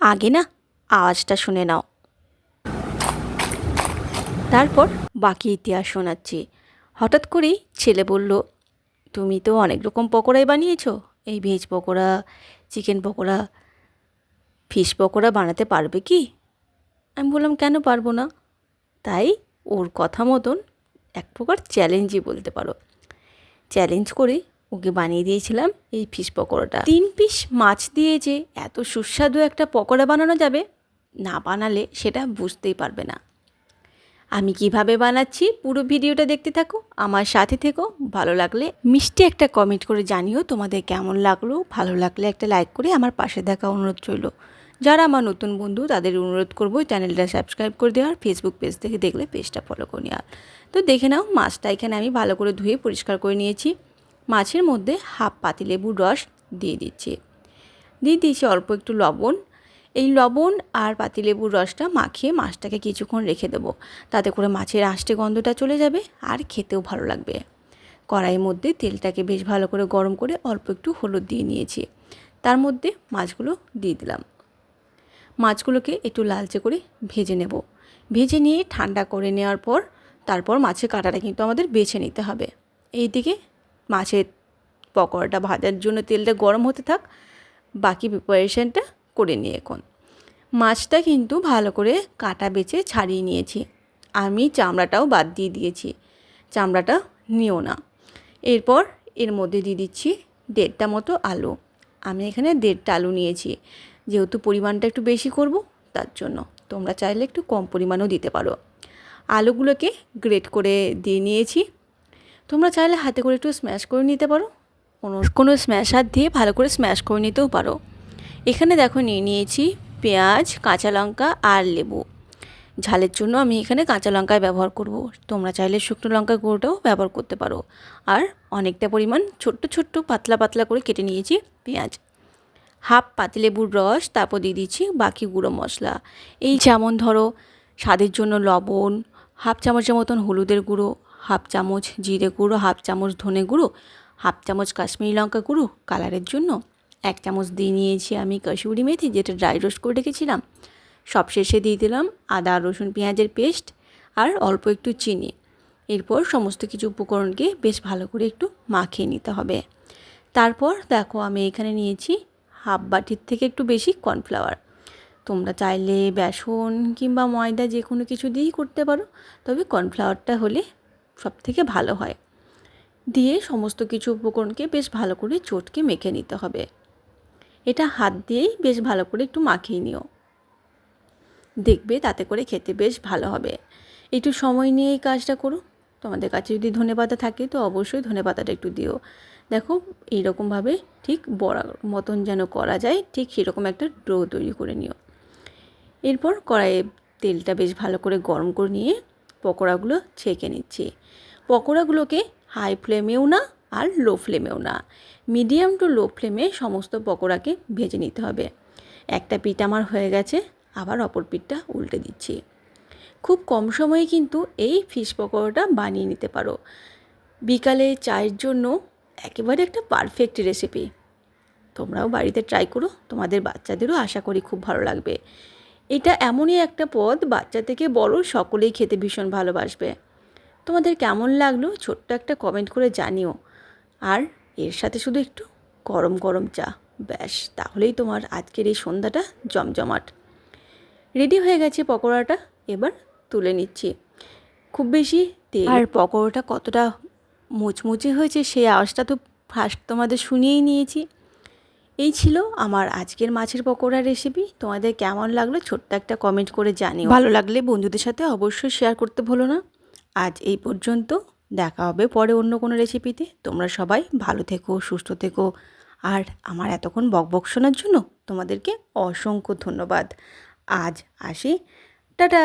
আগে না আওয়াজটা শুনে নাও। তারপর বাকি ইতিহাস শোনাচ্ছি। হঠাৎ করেই ছেলে বলল, তুমি তো অনেক রকম পকোড়াই বানিয়েছো। এই veg pakora, chicken pakora, fish pakora বানাতে পারবে কি? আমি বললাম, কেন পারব না? তাই ওর কথা মতন এক প্রকার চ্যালেঞ্জই বলতে পারো। চ্যালেঞ্জ করে ওকে বানিয়ে দিয়েছিলাম এই ফিশ পকোড়াটা। তিন পিস মাছ দিয়ে যে এত সুস্বাদু একটা পকোড়া বানানো যাবে, না বানালে সেটা বুঝতেই পারবে না। আমি কীভাবে বানাচ্ছি পুরো ভিডিওটা দেখতে থাকো, আমার সাথে থেকো, ভালো লাগলে মিষ্টি একটা কমেন্ট করে জানিও তোমাদের কেমন লাগল, ভালো লাগলে একটা লাইক করে আমার পাশে দেখা অনুরোধ রইল। যারা আমার নতুন বন্ধু, তাদের অনুরোধ করব চ্যানেলটা সাবস্ক্রাইব করে দেওয়ার ফেসবুক পেজ থেকে দেখলে পেজটা ফলো করে নেওয়ার। তো দেখে নাও, মাছটা এখানে আমি ভালো করে ধুয়ে পরিষ্কার করে নিয়েছি। মাছের মধ্যে হাফ পাতিলেবুর রস দিয়ে দিচ্ছি। দিয়ে দিয়েছি অল্প একটু লবণ। এই লবণ আর পাতিলেবুর রসটা মাখিয়ে মাছটাকে কিছুক্ষণ রেখে দেবো। তাতে করে মাছের আষ্টে গন্ধটা চলে যাবে আর খেতেও ভালো লাগবে। কড়াইয়ের মধ্যে তেলটাকে বেশ ভালো করে গরম করে অল্প একটু হলুদ দিয়ে নিয়েছি। তার মধ্যে মাছগুলো দিয়ে দিলাম। মাছগুলোকে একটু লালচে করে ভেজে নেব। ভেজে নিয়ে ঠান্ডা করে নেওয়ার পর তারপর মাছের কাঁটাটা কিন্তু আমাদের বেছে নিতে হবে। এইদিকে মাছের পকোড়াটা ভাজার জন্য তেলটা গরম হতে থাক, বাকি প্রিপারেশানটা করে নিয়ে এখন। মাছটা কিন্তু ভালো করে কাটা বেছে ছাড়িয়ে নিয়েছি। আমি চামড়াটাও বাদ দিয়ে দিয়েছি। চামড়াটা নিও না। এরপর এর মধ্যে দিয়ে দিচ্ছি দেড়টা মতো আলু। আমি এখানে দেড়টা আলু নিয়েছি। যেহেতু পরিমাণটা একটু বেশি করব, তার জন্য তোমরা চাইলে একটু কম পরিমাণও দিতে পারো। আলুগুলোকে গ্রেট করে দিয়ে নিয়েছি। তোমরা চাইলে হাতে করে একটু স্ম্যাশ করে নিতে পারো। কোনো কোনো স্ম্যাশ হাত দিয়ে ভালো করে স্ম্যাশ করে নিতেও পারো। এখানে দেখো নিয়ে নিয়েছি পেঁয়াজ, কাঁচা লঙ্কা আর লেবু। ঝালের জন্য আমি এখানে কাঁচা লঙ্কায় ব্যবহার করব। তোমরা চাইলে শুকনো লঙ্কা গুঁড়োটাও ব্যবহার করতে পারো। আর অনেকটা পরিমাণ ছোট্ট ছোট্ট পাতলা পাতলা করে কেটে নিয়েছি পেঁয়াজ। হাফ পাতিলেবুর রস, তারপর দিয়ে দিচ্ছি বাকি গুঁড়ো মশলা। এই যেমন ধরো, স্বাদের জন্য লবণ, হাফ চামচের মতন হলুদের গুঁড়ো হাফ চামচ জিরে গুঁড়ো, হাফ চামচ ধনে গুঁড়ো, হাফ চামচ কাশ্মীরি লঙ্কা গুঁড়ো কালারের জন্য। এক চামচ দিয়ে নিয়েছি আমি কসুরি মেথি, যেটা ড্রাই রোস্ট করে রেখেছিলাম। সব শেষে দিয়ে দিলাম আদা, রসুন, পেঁয়াজের পেস্ট আর অল্প একটু চিনি। এরপর সমস্ত কিছু উপকরণকে বেশ ভালো করে একটু মাখিয়ে নিতে হবে। তারপর দেখো আমি এখানে নিয়েছি হাফ বাটির থেকে একটু বেশি কর্নফ্লাওয়ার তোমরা চাইলে বেসন কিংবা ময়দা যে কোনো কিছু দিয়েই করতে পারো, তবে কর্নফ্লাওয়ারটা হলে সব থেকে ভালো হয়। দিয়ে সমস্ত কিছু উপকরণকে বেশ ভালো করে চটকে মেখে নিতে হবে। এটা হাত দিয়েই বেশ ভালো করে একটু মাখিয়ে নিও। দেখবে তাতে করে খেতে বেশ ভালো হবে। একটু সময় নিয়ে এই কাজটা করো। তোমাদের কাছে যদি ধনেপাতা থাকে তো অবশ্যই ধনেপাতাটা একটু দিও। দেখো এইরকমভাবে ঠিক বড়ার মতন যেন করা যায়, ঠিক সেরকম একটা ডো তৈরি করে নিও। এরপর কড়াইয়ে তেলটা বেশ ভালো করে গরম করে নিয়ে পকোড়াগুলো ছেঁকে নিচ্ছি। পকোড়াগুলোকে হাই ফ্লেমেও না আর লো ফ্লেমেও না। মিডিয়াম টু লো ফ্লেমে সমস্ত পকোড়াকে ভেজে নিতে হবে। একটা পিঠ আমার হয়ে গেছে, আবার অপর পিঠটা উল্টে দিচ্ছি। খুব কম সময়ে কিন্তু এই ফিশ পকোড়াটা বানিয়ে নিতে পারো। বিকালে চায়ের জন্য একেবারে একটা পারফেক্ট রেসিপি তোমরাও বাড়িতে ট্রাই করো, তোমাদের বাচ্চাদেরও আশা করি খুব ভালো লাগবে। এটা এমনই একটা পদ বাচ্চা থেকে বড় সকলেই খেতে ভীষণ ভালোবাসবে। তোমাদের কেমন লাগল ছোট্ট একটা কমেন্ট করে জানিও। আর এর সাথে শুধু একটু গরম গরম চা, ব্যাস, তাহলেই তোমার আজকের এই সন্ধ্যাটা জমজমাট। রেডি হয়ে গেছে পকোড়াটা? এবার তুলে নিচ্ছি। খুব বেশি তেল আর পকোড়াটা কতটা মুচমুচে হয়েছে সেই আওয়াজটা তো ফার্স্ট তোমাদের শুনিয়েই নিয়েছি। এই ছিল আমার আজকের মাছের পকোড়া রেসিপি তোমাদের কেমন লাগল ছোট্ট একটা কমেন্ট করে জানিও। ভালো লাগলে বন্ধুদের সাথে অবশ্যই শেয়ার করতে ভুলো না। আজ এই পর্যন্ত, দেখা হবে পরে অন্য কোনো রেসিপিতে তোমরা সবাই ভালো থেকো, সুস্থ থেকো। আর আমার এতক্ষণ বকবক শোনার জন্য তোমাদেরকে অসংখ্য ধন্যবাদ। আজ আসি। টাটা!